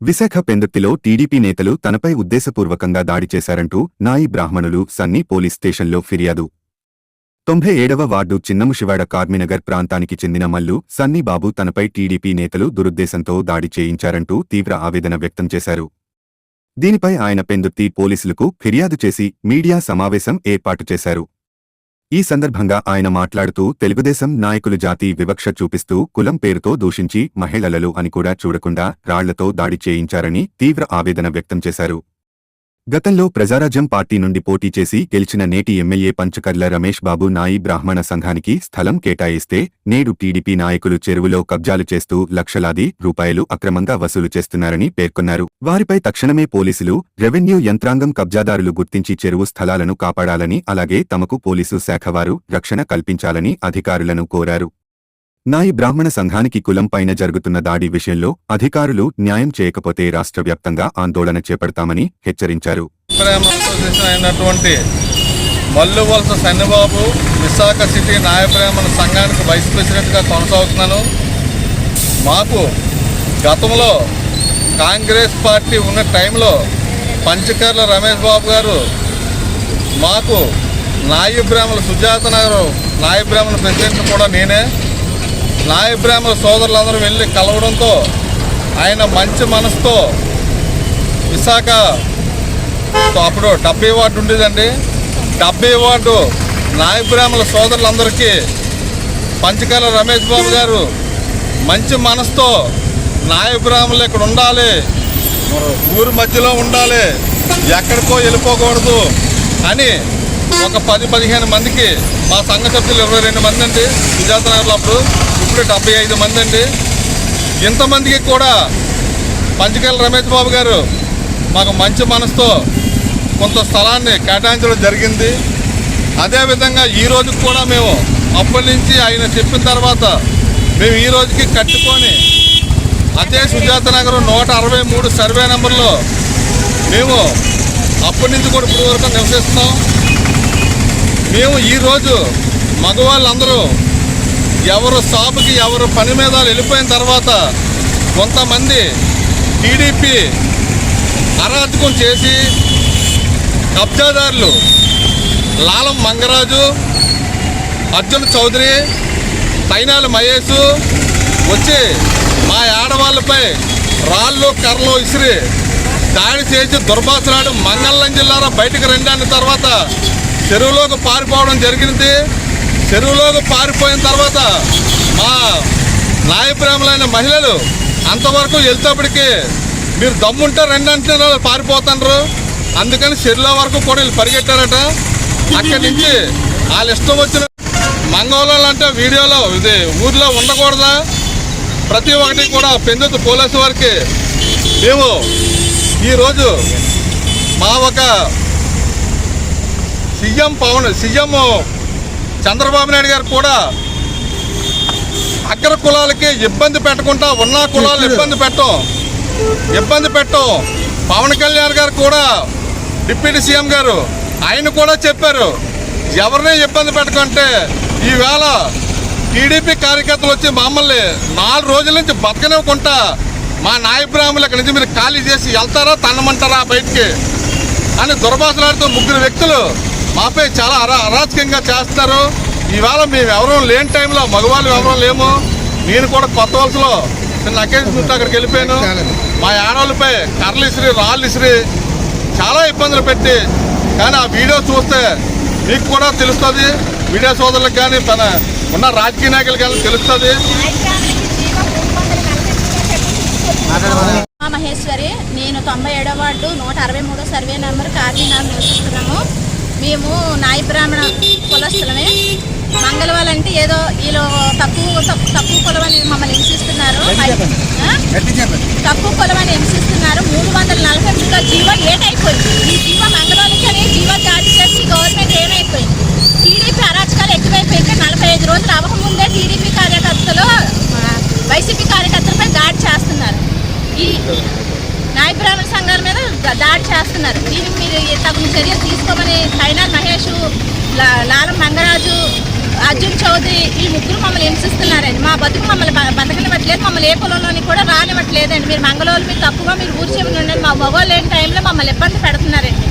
Visakha పెందుర్తిలో TDP నేతలు తనపై ఉద్దేశపూర్వకంగా దాడి చేశారంటూ నాయి బ్రాహ్మణులు సన్నీ పోలీస్ స్టేషన్లో ఫిర్యాదు. తొంభై ఏడవ వార్డు చిన్నముషివాడ కార్మినగర్ ప్రాంతానికి చెందిన మల్లు సన్నీ బాబు తనపై టీడీపీ నేతలు దురుద్దేశంతో దాడి చేయించారంటూ తీవ్ర ఆవేదన వ్యక్తం చేశారు. దీనిపై ఆయన పెందుర్తి పోలీసులకు ఫిర్యాదు చేసి మీడియా సమావేశం ఏర్పాటు చేశారు. ఈ సందర్భంగా ఆయన మాట్లాడుతూ తెలుగుదేశం నాయకులు జాతి వివక్ష చూపిస్తూ కులం పేరుతో దూషించి మహిళలలో అని కూడా చూడకుండా రాళ్ళతో దాడి చేయించారని తీవ్ర ఆవేదన వ్యక్తం చేశారు. గతంలో ప్రజారాజ్యం పార్టీ నుండి పోటీ చేసి గెలిచిన నేటి ఎమ్మెల్యే పంచకర్ల రమేష్ బాబు నాయి బ్రాహ్మణ సంఘానికి స్థలం కేటాయిస్తే నేడు టీడీపీ నాయకులు చెరువులో కబ్జాలు చేస్తూ లక్షలాది రూపాయలు అక్రమంగా వసూలు చేస్తున్నారని పేర్కొన్నారు. వారిపై తక్షణమే పోలీసులు రెవెన్యూ యంత్రాంగం కబ్జాదారులు గుర్తించి చెరువు స్థలాలను కాపాడాలని అలాగే తమకు పోలీసు శాఖ వారు రక్షణ కల్పించాలని అధికారులను కోరారు. నాయి బ్రాహ్మణ సంఘానికి కులం పైన జరుగుతున్న దాడి విషయంలో అధికారులు న్యాయం చేయకపోతే రాష్ట్ర వ్యాప్తంగా ఆందోళన చేపడతామని హెచ్చరించారు. అయినటువంటి మల్లు వలస విశాఖ సిటీ న్యాయప్రేమణ సంఘానికి వైస్ ప్రెసిడెంట్గా కొనసాగుతున్నాను. మాకు గతంలో కాంగ్రెస్ పార్టీ ఉన్న టైంలో పంచకర్ల రమేష్ బాబు గారు మాకు నాయబ్రాహ్మణ సుజాత నగర్ నాయబ్రాహ్మణ ప్రెసిడెంట్ కూడా నేనే. నాయ బ్రాహ్మణ సోదరులందరూ వెళ్ళి కలవడంతో ఆయన మంచి మనసుతో విశాఖ అప్పుడు డెబ్బై వార్డు ఉండేదండి. డెబ్బై వార్డు నాయ బ్రాహ్మణ సోదరులందరికీ పంచకాల రమేష్ బాబు గారు మంచి మనసుతో నాయ బ్రాహ్మణులు ఇక్కడ ఉండాలి. ఊరి మధ్యలో ఉండాలి. ఎక్కడికో వెళ్ళిపోకూడదు అని ఒక పది పదిహేను మందికి మా సంఘ సభ్యులు ఇరవై రెండు మంది అండి. సుజాత నగర్లో అప్పుడు ఇప్పుడు డెబ్బై ఐదు మంది అండి. ఇంతమందికి కూడా పంచకల్ రమేష్ బాబు గారు మాకు మంచి మనసుతో కొంత స్థలాన్ని కేటాయించడం జరిగింది. అదేవిధంగా ఈ రోజుకి కూడా మేము అప్పటి నుంచి ఆయన చెప్పిన తర్వాత మేము ఈ రోజుకి కట్టుకొని అదే సుజాత నగరం నూట అరవై మూడు సర్వే నెంబర్లో మేము అప్పటి నుంచి కూడా ఇప్పుడు వరకు నివసిస్తున్నాం. మేము ఈరోజు మగవాళ్ళందరూ ఎవరు షాపుకి ఎవరు పని మీద వెళ్ళిపోయిన తర్వాత కొంతమంది టీడీపీ అరాచకం చేసి కబ్జాదారులు లాలం మంగరాజు అర్జున్ చౌదరి తైనాల మహేష్ వచ్చి మా ఆడవాళ్ళపై రాళ్ళు కర్రలు ఇసిరి దాడి చేసి దుర్భాషలాడు మంగళం జిల్లాలో బయటకు రెండాని తర్వాత చెరువులోకి పారిపోవడం జరిగింది. చెరువులోకి పారిపోయిన తర్వాత మా నాయప్రేమలైన మహిళలు అంతవరకు వెళ్తేప్పటికి మీరు దమ్ముంటే రెండు అంటున్నారు పారిపోతాండ్రు. అందుకని చెరువుల వరకు కూడా వీళ్ళు పరిగెట్టారట. అక్కడి నుంచి వాళ్ళ ఇష్టం వచ్చిన మంగళవాళ్ళు అంటే వీడియోలో ఇది ఊర్లో ఉండకూడదా? ప్రతి ఒక్కటి కూడా పెందుతు పోలీసు వారికి మేము ఈరోజు మా ఒక సీఎం పవన్ సీఎం చంద్రబాబు నాయుడు గారు కూడా అగ్ర కులాలకి ఇబ్బంది పెట్టకుండా ఉన్న కులాలు ఇబ్బంది పెట్టం. ఇబ్బంది పెట్టం. పవన్ కళ్యాణ్ గారు కూడా డిప్యూటీ సీఎం గారు ఆయన కూడా చెప్పారు ఎవరిని ఇబ్బంది పెట్టకంటే ఈవేళ టీడీపీ కార్యకర్తలు వచ్చి మమ్మల్ని నాలుగు రోజుల నుంచి బతకనివ్వకుండా మా నాయ బ్రాహ్మణులు అక్కడి నుంచి మీరు ఖాళీ చేసి వెళ్తారా తన్నమంటారా బయటికి? అని దుర్భాషలాడుతూ ముగ్గురు వ్యక్తులు మాపై చాలా అరా అరాచకంగా చేస్తారు ఈవేళ మేము ఎవరూ లేని టైంలో మగవాళ్ళు ఎవరూ లేము. నేను కూడా కొత్త వలసలో చిన్న అకేషన్ ఉంటే అక్కడికి వెళ్ళిపోయాను. మా ఆడవాళ్ళపై కర్రలు ఇసిరి రాళ్ళు ఇసిరి చాలా ఇబ్బందులు పెట్టి కానీ ఆ వీడియో చూస్తే మీకు కూడా తెలుస్తుంది. మీడియా సోదరులకు కానీ తన ఉన్న రాజకీయ నాయకులకు కానీ తెలుస్తుంది. మా మహేశ్వరి నేను తొంభై ఏడో వార్డు నూట అరవై మూడో సర్వే నెంబర్ కాకినాడ నివసిస్తున్నాము. మేము నాయ బ్రాహ్మణ కులస్తులమే. మంగళవాళ్ళు అంటే ఏదో వీళ్ళు తక్కువ తక్కువ తక్కువ కులం అని మమ్మల్ని హింసిస్తున్నారు? తక్కువ కులం అని హింసిస్తున్నారు. మూడు వందల నలభై ఎనిమిదిలో జీవో లేట్ అయిపోయింది ఈ జీవో మంగళవాళ్ళకి అని జీవో జారీ చేసి గవర్నమెంట్ ఏమైపోయింది? టీడీపీ అరాచకాలు ఎక్కువైపోయింది. నలభై ఐదు రోజులు అవ్వకముందే టీడీపీ కార్యకర్తలు వైసీపీ కార్యకర్తలపై దాడి చేస్తున్నారు. ఈ నాయ బ్రాహ్మణ దా- దాడి చేస్తున్నారు. దీనికి మీరు తగిన చర్యలు తీసుకోమని సైనా మహేష్ లా- లాలం మంగరాజు అర్జున్ చౌదరి ఈ ముగ్గురు మమ్మల్ని హింసిస్తున్నారండి. మా బతుకు మమ్మల్ని బతకనివ్వట్లేదు. మమ్మల్ని ఏ పొలంలోని కూడా రానివ్వట్లేదండి. మీరు మంగళవాళ్ళు మీరు తక్కువ మీరు ఊరి చివరి ఉండండి. మా మగవాళ్ళు లేని టైంలో మమ్మల్ని ఇబ్బంది పెడుతున్నారండి.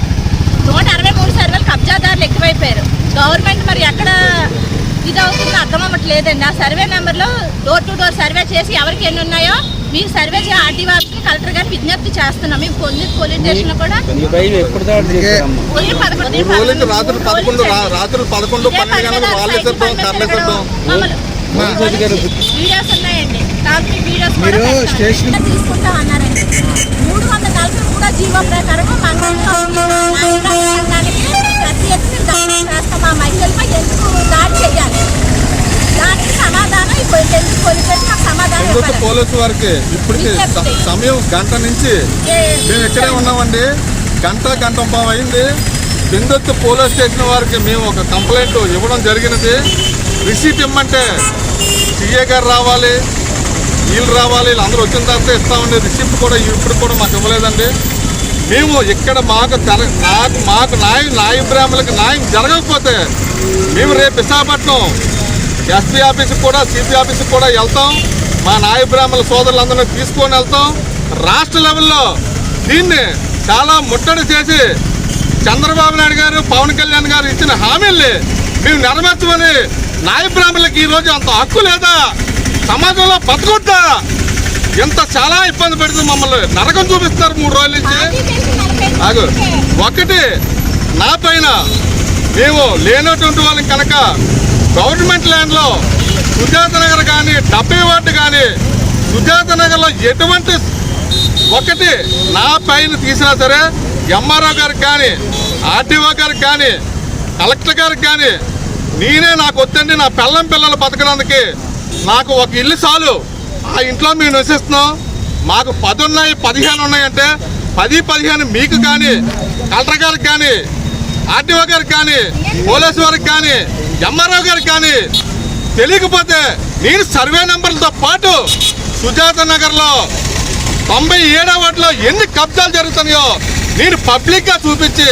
నూట అరవై మూడు సర్వేలు కబ్జాదారులు ఎక్కువైపోయారు. గవర్నమెంట్ మరి ఎక్కడ ఇది అవుతుందో అర్థం అవ్వట్లేదండి. ఆ సర్వే నెంబర్లో డోర్ టు డోర్ సర్వే చేసి ఎవరికి ఎన్ని ఉన్నాయో మీ సర్వే చే ఆర్టీ వాళ్ళకి కలెక్టర్ గారు విజ్ఞప్తి చేస్తున్నాం. మేము పొంది పోలీస్ స్టేషన్ కూడా ఈ ఉదయం పదకొండు మూడు రోజులకి రాత్రి మూడు పదకొండు రా- రోజులు రాత్రి పదకొండు ఇదే పన్నెండు గంటలకు పన్నెండు వాళ్ళే సైకిల్ చెప్తాం కర్లే పన్నెండు చెప్తాం మమ్మల్ని పోలీస్ అధికారులు వీడియోస్ ఉన్నాయండి టాపిక్ వీడియోస్ మీరు కూడా పెట్టాం. స్టేషన్- తీసుకుంటాం అన్నారండి మూడు వందల నలభై మూడో జీవో ప్రకారం మంగళంలో సంఘానికి ప్రతి ఎత్తున దాడి చేస్తాం మా మహిళలపై ఎందుకు దాడి చేయాలి దానికి సమాధానం ఇప్పుడు ఎందుకు పోలీసు వచ్చి నాకు సమాధానం ఎందుకు ఇవ్వాలి పోలీసు వారికి ఇప్పటికి సమయం గంట నుంచి మేము ఇక్కడే ఉన్నామండి. గంట గంట అయింది. బిందొత్తు పోలీస్ స్టేషన్ వారికి మేము ఒక కంప్లైంట్ ఇవ్వడం జరిగినది. రిసీట్ ఇమ్మంటే సిఏ గారు రావాలి వీళ్ళు రావాలి వీళ్ళందరూ వచ్చిన తర్వాత ఇస్తామండి రిసిప్ట్ కూడా ఇప్పుడు కూడా మాకు ఇవ్వలేదండి. మేము ఇక్కడ మాకు నాకు మాకు న్యాయం న్యాయ బ్రాహ్మణులకు న్యాయం జరగకపోతే మేము రేపు విశాఖపట్నం ఎస్పీ ఆఫీస్కి కూడా సిపి ఆఫీస్కి కూడా వెళ్తాం. మా న్యాయ బ్రాహ్మణుల సోదరులందరినీ తీసుకొని వెళ్తాం. రాష్ట్ర లెవెల్లో దీన్ని చాలా ముట్టడి చేసి చంద్రబాబు నాయుడు గారు పవన్ కళ్యాణ్ గారు ఇచ్చిన హామీల్ని మేము నెరవేర్చమని న్యాయ బ్రాహ్మణులకు ఈరోజు అంత హక్కు లేదా? సమాజంలో బతకొద్దా? ఎంత చాలా ఇబ్బంది పెడుతుంది మమ్మల్ని. నరకం చూపిస్తారు మూడు రోజుల నుంచి. ఒకటి నా పైన మేము లేనటువంటి వాళ్ళకి కనుక గవర్నమెంట్ ల్యాండ్లో సుజాత నగర్ కానీ డబ్బై వార్డు కానీ సుజాత నగర్లో ఎటువంటి ఒకటి నా పైన తీసినా సరే ఎంఆర్ఓ గారికి కానీ ఆర్టీఓ గారికి కానీ కలెక్టర్ గారికి కానీ నేనే నాకు వద్దండి నా పిల్లం పిల్లలు బతకడానికి నాకు ఒక ఇల్లు చాలు. ఆ ఇంట్లో మేము నివసిస్తున్నాం. మాకు పది ఉన్నాయి పదిహేను ఉన్నాయంటే పది పదిహేను మీకు కానీ కలెక్టర్ గారికి కానీ ఆర్టీఓ గారికి కానీ పోలీసు వారికి కానీ ఎంఆర్ఓ గారికి కానీ తెలియకపోతే మీరు సర్వే నెంబర్లతో పాటు సుజాత నగర్లో తొంభై ఏడవ వాటిలో ఎన్ని కబ్జాలు జరుగుతున్నాయో నేను పబ్లిక్గా చూపించి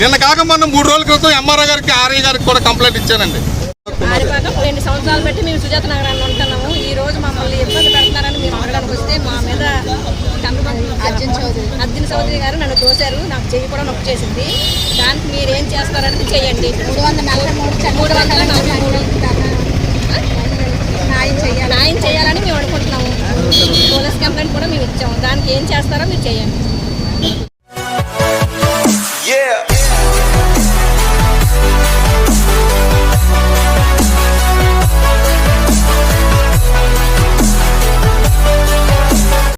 నిన్న కాక మొన్న మూడు రోజుల క్రితం ఎంఆర్ఓ గారికి ఆర్ఐ గారికి కూడా కంప్లైంట్ ఇచ్చానండి. ఆరిపాక రెండు సంవత్సరాలు బట్టి మేము సుజాత నగరాన్ని ఉంటున్నాము. ఈ రోజు మమ్మల్ని ఇబ్బంది పెడుతున్నారని మేము అడగడానికి వస్తే మా మీద అర్జున్ చౌదరి అర్జున్ చౌదరి గారు నన్ను తోశారు నాకు చెయ్యి కూడా నొప్పి చేసింది. దానికి మీరేం ఏం చేస్తారనేది చేయండి మూడు వందల నలభై మూడు మూడు వందల నలభై మూడు న్యాయం చేయాలి. న్యాయం చేయాలని మేము అనుకుంటున్నాము. పోలీస్ కంప్లైంట్ కూడా మేము ఇచ్చాము. దానికి ఏం చేస్తారో మీరు చేయండి.